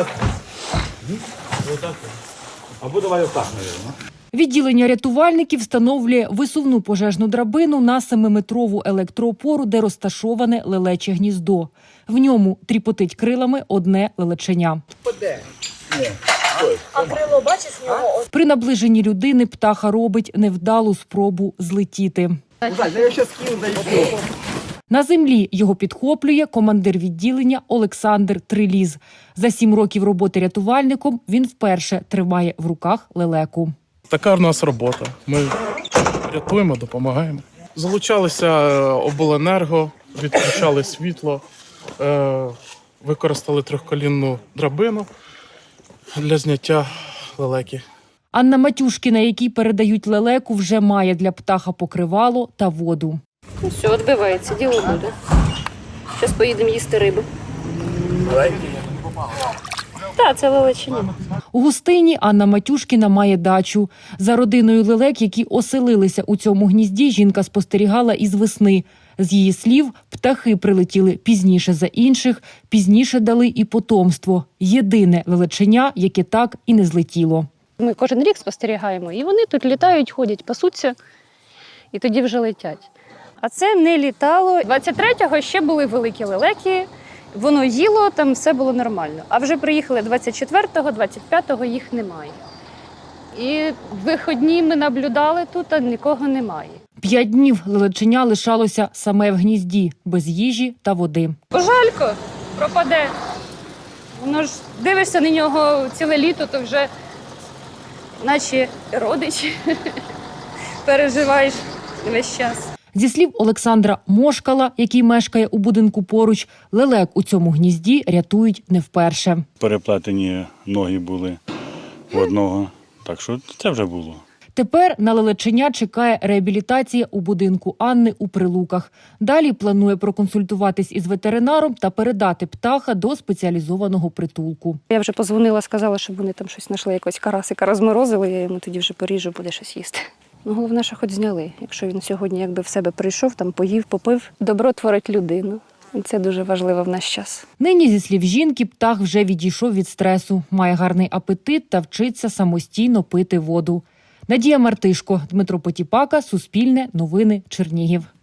отак. Отак. Або давай отак, мабуть. Відділення рятувальників встановлює висувну пожежну драбину на семиметрову електроопору, де розташоване лелече гніздо. В ньому тріпотить крилами одне лелеченя. При наближенні людини птаха робить невдалу спробу злетіти. На землі його підхоплює командир відділення Олександр Триліз. За сім років роботи рятувальником він вперше тримає в руках лелеку. Така в нас робота. Ми рятуємо, допомагаємо. Залучалися е, обленерго, відключали світло, е, використали трьохколінну драбину для зняття лелеки. Анна Матюшкіна, якій передають лелеку, вже має для птаха покривало та воду. Ну все, відбивається, діло буде. Зараз поїдемо їсти рибу. Так, це величиня. У гостині Анна Матюшкіна має дачу. За родиною лелек, які оселилися у цьому гнізді, жінка спостерігала із весни. З її слів, птахи прилетіли пізніше за інших, пізніше дали і потомство. Єдине лелеченя, яке так і не злетіло. Ми кожен рік спостерігаємо, і вони тут літають, ходять, пасуться, і тоді вже летять. А це не літало. 23-го ще були великі лелеки, воно їло, там все було нормально. А вже приїхали 24-го, 25-го їх немає. І виходні ми наблюдали тут, а нікого немає. П'ять днів лелеченя лишалося саме в гнізді, без їжі та води. Пожалько пропаде. Воно ж дивишся на нього ціле літо, то вже наче родич переживаєш весь час. Зі слів Олександра Мошкала, який мешкає у будинку поруч, лелек у цьому гнізді рятують не вперше. переплетені ноги були в одного. Так що це вже було. Тепер на лелеченя чекає реабілітація у будинку Анни у Прилуках. Далі планує проконсультуватись із ветеринаром та передати птаха до спеціалізованого притулку. Я вже позвонила, сказала, щоб вони там щось знайшли, якогось карасика розморозили, я йому тоді вже поріжу, буде щось їсти. Ну, головне, що хоч зняли. Якщо він сьогодні якби в себе прийшов, там поїв, попив, добро творить людину. І це дуже важливо в наш час. Нині, зі слів жінки, птах вже відійшов від стресу, має гарний апетит та вчиться самостійно пити воду. Надія Мартишко, Дмитро Потіпака, Суспільне, Новини, Чернігів.